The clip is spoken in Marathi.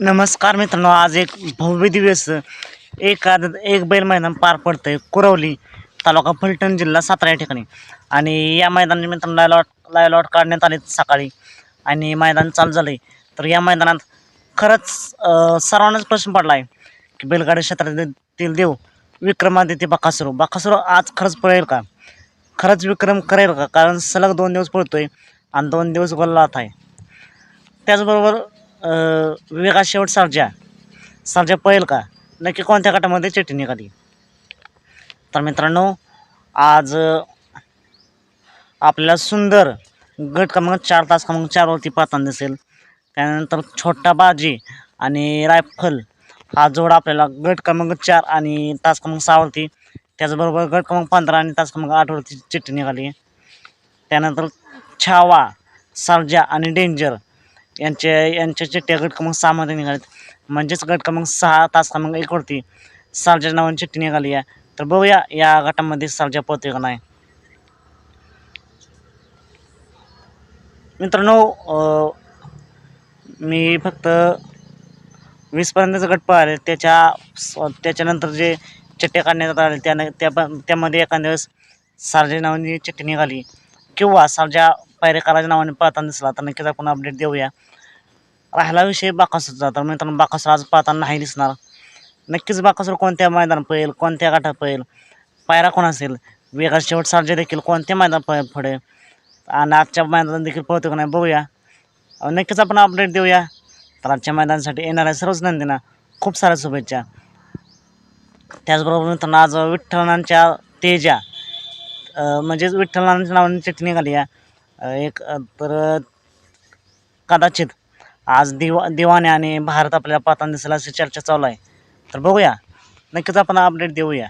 नमस्कार मित्रांनो आज एक भव्य दिवस एक एक बैल मैदान पार पडतं आहे कुरवली तालुका फलटण जिल्हा सातारा या ठिकाणी. आणि या मैदानात मित्रांनो लायलॉट लायलॉट काढण्यात आले सकाळी. आणि मैदान चालू झालं आहे तर या मैदानात खरंच सर्वांनाच प्रश्न पडला आहे की बैलगाडी क्षेत्रातील देव विक्रमादित्य बाकासुरू. बाकासुरू आज खरंच पळेल का? खरंच विक्रम करेल का? कारण सलग दोन दिवस पळतो आहे आणि दोन दिवस गोल्लात आहे. त्याचबरोबर विवेका शेवट सर्जा. सर्जा पळेल का? नक्की कोणत्या गटामध्ये चिठ्ठी निघाली? तर मित्रांनो आज आपल्याला सुंदर गट क्रमांक चार तास क्रमांक चारवरती पाहताना दिसेल. त्यानंतर छोटा बाजी आणि रायफल हा जोड आपल्याला गट क्रमांक चार आणि तास क्रमांक सहावरती त्याचबरोबर गट क्रमांक पंधरा आणि तास क्रमांक आठवरती चिठ्ठी निघाली. त्यानंतर छावा सर्जा आणि डेंजर यांचे यांच्या चिठ्ठ्या गट क्रमांक सहामध्ये निघाल्यात म्हणजेच गट क्रमांक सहा तास क्रमांक एकवरती सर्जा नावाने चिठ्ठी निघाली आहे. तर बघूया या गटामध्ये सर्जा पोहते का नाही. मित्रांनो मी फक्त वीसपर्यंतच गट पाहिले. त्याच्या त्याच्यानंतर जे चिठ्ठ्या काढण्यात आले त्याने त्या त्यामध्ये एखाद्या वेळेस सार्जा नावाने चिठ्ठी निघाली. किंवा सार्जा पायरेकराच्या नावाने पळताना दिसला तर नक्कीच आपण अपडेट देऊया. राहिला विषय बाकासूरचा. तर मित्रांनो बाकासूर आज पळताना नाही दिसणार. नक्कीच बाकासूर कोणत्या मैदान पळेल कोणत्या गाठा पळेल पायरा कोण असेल? वेगळा शेवट सार्जा देखील कोणत्या मैदान प पडेल आणि आजच्या मैदानात देखील पळतो का नाही बघूया. नक्कीच आपण अपडेट देऊया. तर आजच्या मैदानासाठी येणाऱ्या सर्वच नंदींना खूप साऱ्या शुभेच्छा. त्याचबरोबर मित्रांनो आज विठ्ठलांच्या तेजा म्हणजेच विठ्ठलांच्या नावाने चिठ्ठी निघाली आहे. एक तर कदाचित आज दिवा दिवाने आणि भारत आपल्याला पाहताना दिसला अशी चर्चा चालू आहे. तर बघूया. नक्कीच आपण अपडेट देऊया.